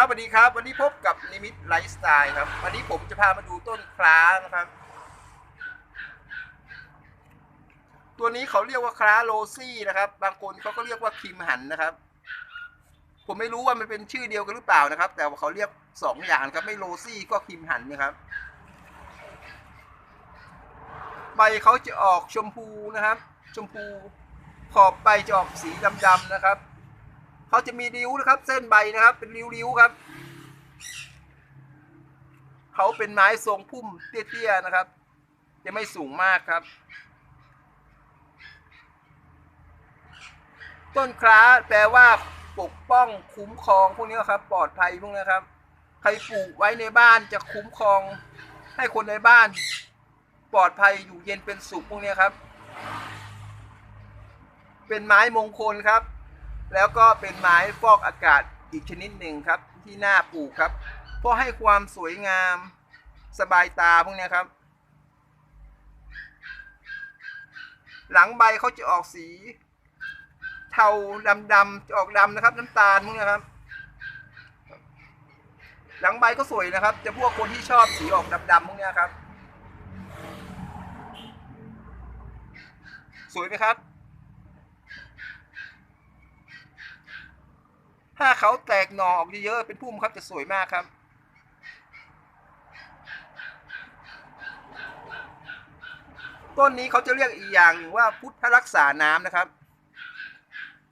ครับสวัสดีครับ วันนี้พบกับนิมิตไลฟ์สไตล์ครับ วันนี้ผมจะพามาดูต้นคล้านะครับ ตัวนี้เขาเรียกว่าคล้าโรซี่นะครับ บางคนเขาก็เรียกว่าคิมหันนะครับ ผมไม่รู้ว่ามันเป็นชื่อเดียวกันหรือเปล่านะครับ แต่ว่าเขาเรียกสองอย่างครับ ไม่โรซี่ก็คิมหันนะครับ ใบเขาจะออกชมพูนะครับ ชมพูขอบใบจะออกสีดำๆนะครับ เขาจะมีริ้วนะครับ เส้นใบนะครับ เป็นริ้วๆครับ เขาเป็นไม้ทรงพุ่มเตี้ยๆนะครับ จะไม่สูงมากครับ ต้นคล้าแปลว่าปกป้องคุ้มครองพวกนี้ครับ ปลอดภัยพวกนี้ครับ ใครปลูกไว้ในบ้านจะคุ้มครอง ให้คนในบ้าน ปลอดภัยอยู่เย็นเป็นสุขพวกนี้ครับ เป็นไม้มงคลครับ แล้วก็เป็นไม้ฟอกอากาศอีกชนิดหนึ่งครับ ที่น่าปลูกครับ เพราะให้ความสวยงามสบายตาพวกเนี้ยครับ หลังใบเขาจะออกสี เทาดำๆจะออกดำนะครับ น้ำตาลพวกเนี้ยครับ หลังใบก็สวยนะครับ จะพวกคนที่ชอบสีออกดำๆพวกเนี้ยครับ สวยไหมครับ ถ้าเขาแตกหน่อออกเยอะๆเป็นพุ่มครับจะสวยมากครับ ต้นนี้เขาจะเรียกอีกอย่างหนึ่งว่าพุทธรักษาน้ำนะครับ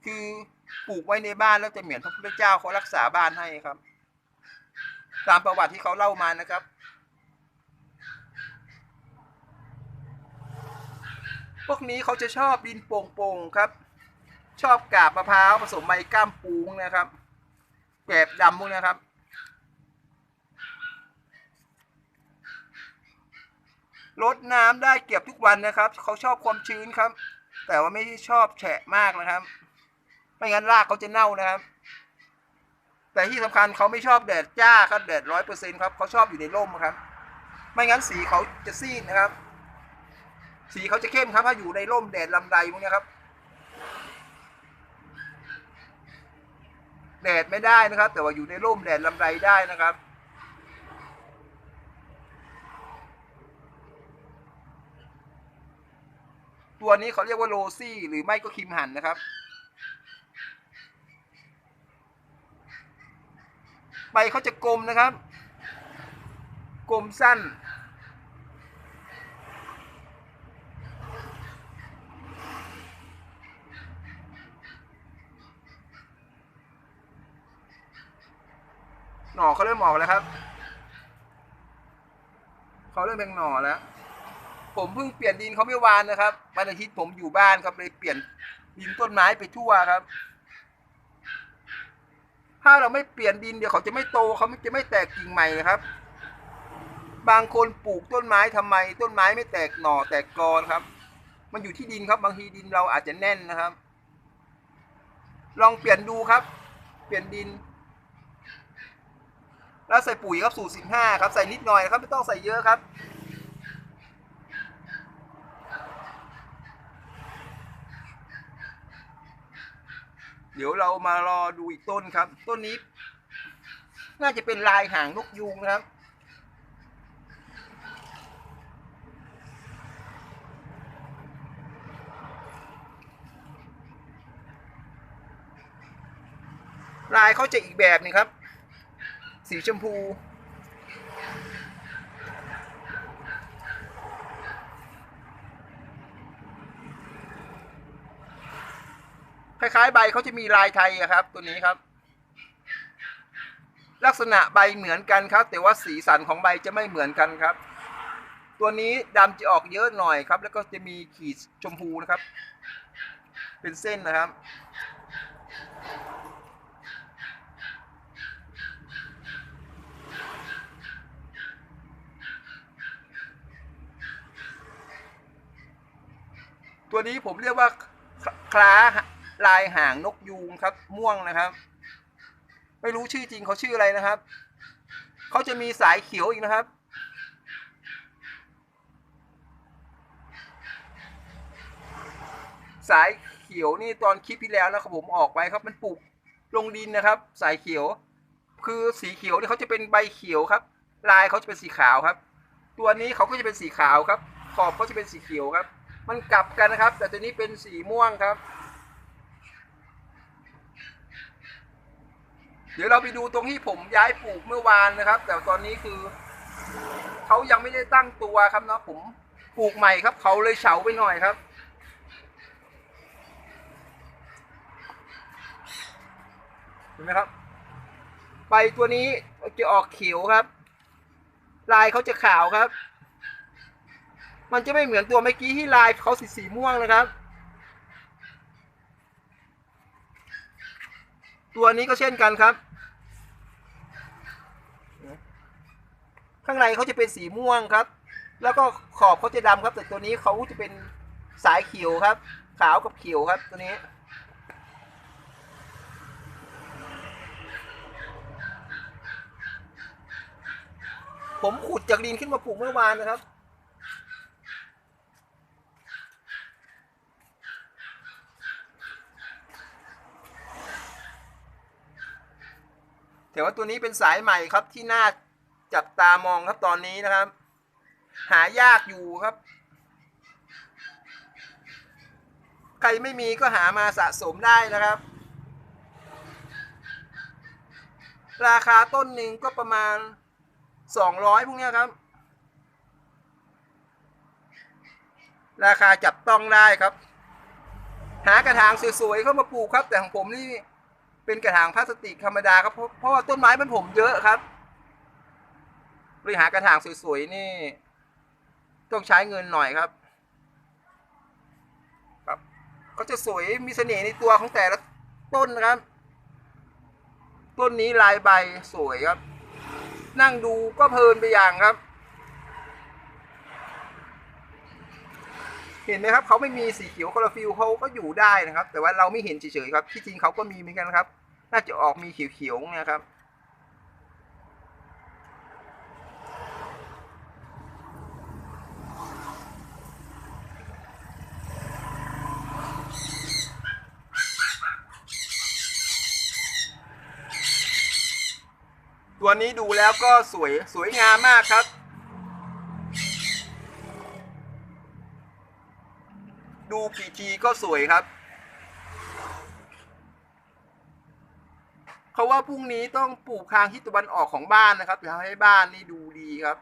คือปลูกไว้ในบ้านแล้วจะเหมือนพระพุทธเจ้าเขารักษาบ้านให้ครับ ตามประวัติที่เขาเล่ามานะครับพวกนี้เขาจะชอบดินโป่งๆครับ ชอบกาบมะพร้าวผสมใบก้ามปูงนะครับแบบดำพวกนี้ครับรดน้ำได้เก็บทุกวันนะครับเขาชอบความชื้นครับ แต่ว่าไม่ชอบแฉะมากนะครับ ไม่งั้นรากเขาจะเน่านะครับ แต่ที่สำคัญเขาไม่ชอบแดดจ้าครับแดดร้อยเปอร์เซ็นครับเขาชอบอยู่ในร่มครับ ไม่งั้นสีเขาจะซีดนะครับ สีเขาจะเข้มครับถ้าอยู่ในร่มแดดลำไรพวกนี้ครับ แดดไม่ได้นะครับ แต่ว่าอยู่ในร่มแดดลำไรได้นะครับตัวนี้เขาเรียกว่าโรซี่หรือไม่ก็คิมหันนะครับใบเขาจะกลมนะครับ กลมสั้น หน่อเขาเริ่มออกแล้วครับเขาเริ่มเป็นหน่อแล้ว ผมเพิ่งเปลี่ยนดินเขาไม่วานนะครับวันอาทิตย์ผมอยู่บ้านครับเลยเปลี่ยนดินต้นไม้ไปทั่วครับ ถ้าเราไม่เปลี่ยนดินเดี๋ยวเขาจะไม่โตเขาจะไม่แตกกิ่งใหม่นะครับ บางคนปลูกต้นไม้ทำไม ต้นไม้ไม่แตกหน่อแตกกอนครับ มันอยู่ที่ดินครับ บางทีดินเราอาจจะแน่นนะครับ ลองเปลี่ยนดูครับ เปลี่ยนดิน แล้วใส่ปุ๋ยครับสูตรสิบห้าครับใส่นิดหน่อยนะครับไม่ต้องใส่เยอะครับเดี๋ยวเรามารอดูอีกต้นครับ ต้นนี้ น่าจะเป็นลายหางนกยูงนะครับ ลายเขาจะอีกแบบหนึงครับ สีชมพู คล้ายๆ ใบเขาจะมีลายไทยครับ ตัวนี้ครับ ลักษณะใบเหมือนกันครับ แต่ว่าสีสันของใบจะไม่เหมือนกันครับ ตัวนี้ดำจะออกเยอะหน่อยครับ แล้วก็จะมีขีดชมพูนะครับ เป็นเส้นนะครับ ตัวนี้ผมเรียกว่าคล้าลายหางนกยูงครับ ม่วงนะครับ ไม่รู้ชื่อจริงเขาชื่ออะไรนะครับเขาจะมีสายเขียวอีกนะครับ สายเขียวนี่ตอนคลิปที่แล้วนะครับผมออกไปครับ มันปลูกลงดินนะครับ สายเขียว คือสีเขียวนี่เขาจะเป็นใบเขียวครับ ลายเขาจะเป็นสีขาวครับ ตัวนี้เขาก็จะเป็นสีขาวครับ ขอบเขาจะเป็นสีเขียวครับ มันกลับกันนะครับ แต่ตัวนี้เป็นสีม่วงครับ เดี๋ยวเราไปดูตรงที่ผมย้ายปลูกเมื่อวานนะครับ แต่ตอนนี้คือเขายังไม่ได้ตั้งตัวครับเนาะผมปลูกใหม่ครับเขาเลยเฉาไปหน่อยครับเห็นไหมครับใบตัวนี้จะออกเขียวครับ ลายเขาจะขาวครับ มันจะไม่เหมือนตัวเมื่อกี้ที่ลายเขาสีสีม่วงนะครับ ตัวนี้ก็เช่นกันครับ ข้างในเขาจะเป็นสีม่วงครับ แล้วก็ขอบเขาจะดำครับ แต่ตัวนี้เขาจะเป็นสายเขียวครับ ขาวกับเขียวครับตัวนี้ผมขุดจากดินขึ้นมาปลูกเมื่อวานนะครับ แต่ว่าตัวนี้เป็นสายใหม่ครับที่น่าจับตามองครับตอนนี้นะครับ หายากอยู่ครับ ใครไม่มีก็หามาสะสมได้นะครับ ราคาต้นหนึ่งก็ประมาณสองร้อยพวกนี้ครับ ราคาจับต้องได้ครับ หากระถางสวยๆเข้ามาปลูกครับ แต่ของผมนี่ เป็นกระถางพลาสติกธรรมดาครับเพราะเพราะว่าต้นไม้มันผมเยอะครับเลยหากระถางสวยๆนี่ ต้องใช้เงินหน่อยครับ ครับก็จะสวยมีเสน่ห์ในตัวของแต่ละต้นนะครับ ต้นนี้ลายใบสวยครับ นั่งดูก็เพลินไปอย่างครับ เห็นไหมครับเขาไม่มีสีเขียวคลอโรฟิลเขาก็อยู่ได้นะครับ แต่ว่าเราไม่เห็นเฉยๆครับ ที่จริงเขาก็มีเหมือนกันครับ น่าจะออกมีเขียวๆนี่ยครับตัวนี้ดูแล้วก็สวยสวยงามมากครับ ดูกี่ทีก็สวยครับ เขาว่าพรุ่งนี้ต้องปลูกทางทิศตะวันออกของบ้านนะครับจะทำให้บ้านนี่ดูดีครับ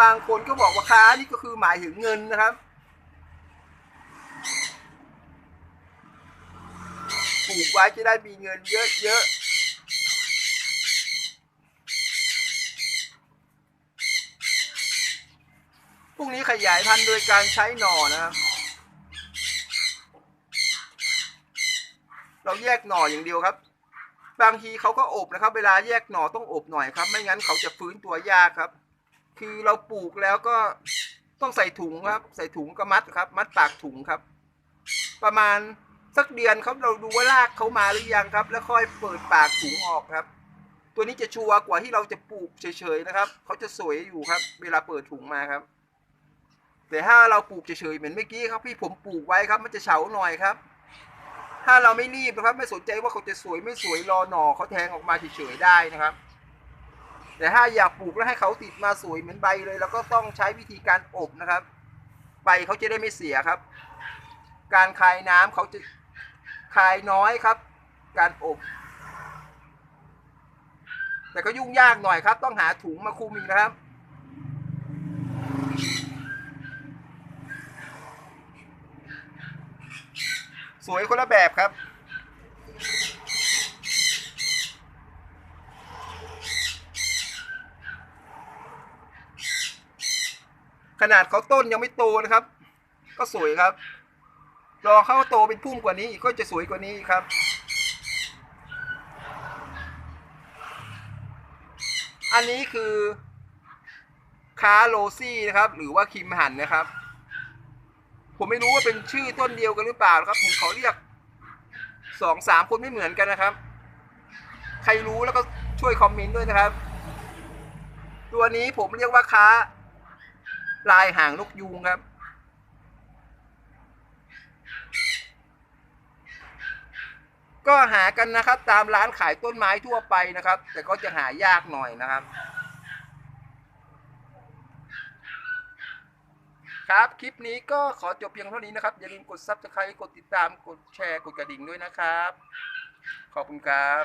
บางคนก็บอกว่าค้านี่ก็คือหมายถึงเงินนะครับ ปลูกไว้จะได้มีเงินเยอะๆพรุ่งนี้ขยายพันธุ์โดยการใช้หน่อนะครับ เราแยกหน่ออย่างเดียวครับ บางทีเขาก็อบนะครับ เวลาแยกหน่อต้องอบหน่อยครับ ไม่งั้นเขาจะฟื้นตัวยากครับ คือเราปลูกแล้วก็ต้องใส่ถุงครับ ใส่ถุงก็มัดครับ มัดปากถุงครับ ประมาณ สักเดือนครับเราดูว่ารากเขามาหรือยังครับ แล้วค่อยเปิดปากถุงออกครับ ตัวนี้จะชัวร์กว่าที่เราจะปลูกเฉยๆนะครับเขาจะสวยอยู่ครับ เวลาเปิดถุงมาครับ แต่ถ้าเราปลูกเฉยๆเหมือนเมื่อกี้ครับที่ผมปลูกไว้ครับ มันจะเฉาหน่อยครับ ถ้าเราไม่รีบนะครับ ไม่สนใจว่าเขาจะสวยไม่สวยรอหน่อเขาแทงออกมาเฉยๆได้นะครับ แต่ถ้าอยากปลูกแล้วให้เขาติดมาสวยเหมือนใบเลยเราก็ต้องใช้วิธีการอบนะครับใบเขาจะได้ไม่เสียครับ การคายน้ำเขาจะ คายน้อยครับ การอบ แต่ก็ยุ่งยากหน่อยครับ ต้องหาถุงมาคุมอีกนะครับ สวยคนละแบบครับขนาดเขาต้นยังไม่โตนะครับ ก็สวยครับ รอเขาโตเป็นพุ่มกว่านี้อีกก็จะสวยกว่านี้ครับ อันนี้คือคาโรซี่นะครับ หรือว่าคิมหันนะครับ ผมไม่รู้ว่าเป็นชื่อต้นเดียวกันหรือเปล่าครับ ผมเขาเรียกสองสามคนไม่เหมือนกันนะครับ ใครรู้แล้วก็ช่วยคอมเมนต์ด้วยนะครับ ตัวนี้ผมเรียกว่าค้า ลายหางนกยูงครับ ก็หากันนะครับ ตามร้านขายต้นไม้ทั่วไปนะครับ แต่ก็จะหายากหน่อยนะครับ ครับคลิปนี้ก็ขอจบเพียงเท่านี้นะครับ อย่าลืมกด subscribe กดติดตามกดแชร์กดกระดิ่งด้วยนะครับ ขอบคุณครับ